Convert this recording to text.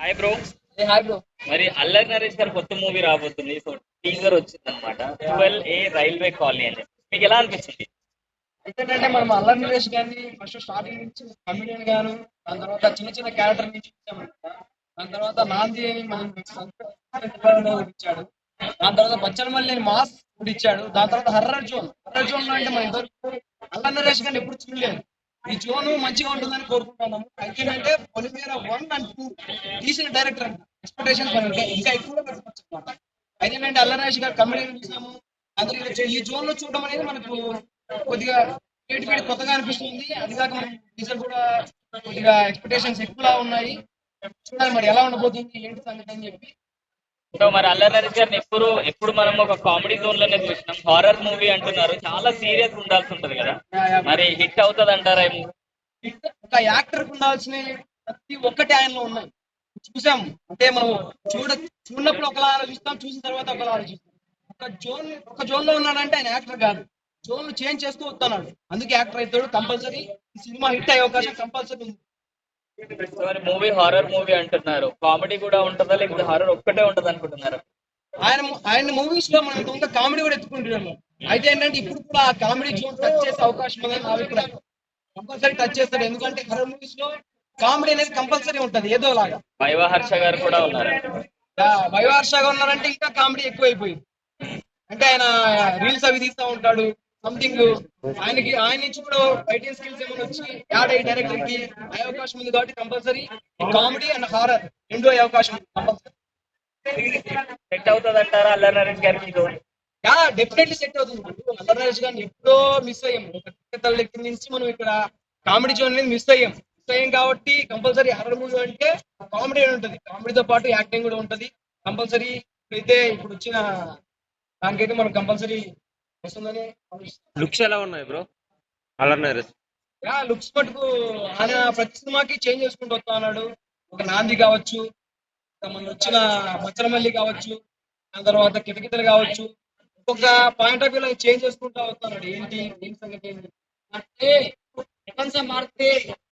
Hi bro hi bro మరి అల్లరి నరేష్ గారు కొత్త మూవీ రాబోతుంది. సో టీజర్ వచ్చింది అనమాట ట్వెల్వ్ ఏ రైల్వే కాలనీ అని మీకు ఎలా అనిపించింది? ఏంటంటే మనం అల్లరి నరేష్ గారిని ఫస్ట్ స్టార్టింగ్ నుంచి కమెడియన్ గాను దాని తర్వాత చిన్న చిన్న క్యారెక్టర్ నుంచి దాని తర్వాత నాంది అని మనం ఇచ్చాడు. దాని తర్వాత అని మాస్ కూడా ఇచ్చాడు. దాని తర్వాత హర్రర్ జోన్. హర్రర్ జోన్లో అంటే మన ఇంతవరకు అల్లరి నరేష్ గారిని ఎప్పుడు చూడలేదు. ఈ జోన్ మంచిగా ఉంటుందని కోరుకుంటున్నాము. అయితే అంటే పొలిమేర వన్ అండ్ టూ తీసిన డైరెక్టర్ అంట. ఎక్స్పెక్టేషన్ ఇంకా ఇంకా ఎక్కువగా పెట్టుకోవచ్చు అనమాట అయితే ఏంటంటే అల్లరాజ్ గారు కమెడియన్ చూసాము. అందులో ఈ జోన్లో చూడడం అనేది మనకు కొద్దిగా క్రియేటివిటీ కొత్తగా అనిపిస్తుంది. అదిగాక మనం టీచర్ కూడా కొద్దిగా ఎక్స్పెక్టేషన్స్ ఎక్కువలా ఉన్నాయి. చూడాలి మరి ఎలా ఉండబోతుంది ఏంటి సంగతి అని చెప్పి. సో మరి అల్లరి గారిని ఎప్పుడు ఎప్పుడు మనం ఒక కామెడీ జోన్లోనే చూసినాం. హారర్ మూవీ అంటున్నారు. చాలా సీరియస్ ఉండాల్సి ఉంటది కదా. మరి హిట్ అవుతుంది అంటారా ఒక యాక్టర్ ఉండాల్సిన ప్రతి ఒక్కటి ఆయనలో ఉన్నాయి చూసాం. అంటే మనం చూడ చూడనప్పుడు ఒకలా ఆలోచిస్తాం చూసిన తర్వాత ఒకలా ఆలోచిస్తాం. ఒక జోన్ ఒక జోన్లో ఉన్నాడంటే ఆయన యాక్టర్ కాదు. జోన్ చేంజ్ చేస్తూ వస్తున్నాడు అందుకే యాక్టర్ అవుతాడు కంపల్సరీ. సినిమా హిట్ అయ్యే అవకాశం కంపల్సరీ ఉంది. మరి మూవీ హారర్ మూవీ అంటున్నారు. కామెడీ కూడా ఉంటుందా? లేకపోతే హారర్ ఒక్కటే ఉంటది అనుకుంటున్నారు? ఆయన ఆయన మూవీస్లో మనం ఇంకా కామెడీ కూడా ఎత్తుకుంటున్నాము. అయితే ఏంటంటే ఇప్పుడు కూడా ఆ కామెడీ జోన్ టచ్ చేసే అవకాశం ఉందని నా అభిప్రాయం కంపల్సరీ టచ్ చేస్తాడు. ఎందుకంటే హర్రర్ మూవీస్లో కామెడీ అనేది కంపల్సరీ ఉంటది ఏదో లాగా. వైవ హర్ష గారు కూడా ఉన్నారు? వైవార్షగా ఉన్నారంటే ఇంకా కామెడీ ఎక్కువైపోయింది. అంటే ఆయన రీల్స్ అవి తీస్తా ఉంటాడు. సంథింగ్ ఆయనకి ఆయన నుంచి కూడా ఫైటింగ్ స్కిల్స్ ఏమైనా వచ్చి యాడ్ అయ్యి డైరెక్టర్కి అయ్యే అవకాశం ఉంది కాబట్టి కంపల్సరీ కామెడీ అండ్ హారర్ రెండు అయ్యే అవకాశం ఉంది కంపల్సరీ సెట్ అవుతుంది అంటారా అల్లరి నరేష్ గారికి యా డెఫినెట్లీ సెట్ అవుతుంది. అల్లరాజ్ గారిని ఎప్పుడో మిస్ అయ్యాం. ఒక లెక్క నుంచి మనం ఇక్కడ కామెడీ జోన్ అనేది మిస్ అయ్యాం. మిస్ అయ్యాం కాబట్టి కంపల్సరీ హర్రర్ మూవీ అంటే కామెడీ ఉంటుంది. కామెడీతో పాటు యాక్టింగ్ కూడా ఉంటది. కంపల్సరీ అయితే ఇప్పుడు వచ్చిన దానికైతే మనం కంపల్సరీ. లుక్స్ ఎలా ఉన్నాయి bro? Allari Naresh yeah looks మటుకు ఆయన ప్రతి సినిమాకి చేంజ్ చేసుకుంటూ వస్తా ఉన్నాడు. ఒక నాంది కావచ్చు మన వచ్చిన మచ్చలమల్లి కావచ్చు దాని తర్వాత కిటకితలు కావచ్చు. ఒక్కొక్క పాయింట్ ఆఫ్ వ్యూ లో చేంజ్ చేసుకుంటా వస్తున్నాడు ఏంటి ఏంటి సంగతి? ఏంటి అంటే ప్రపంచం మారితే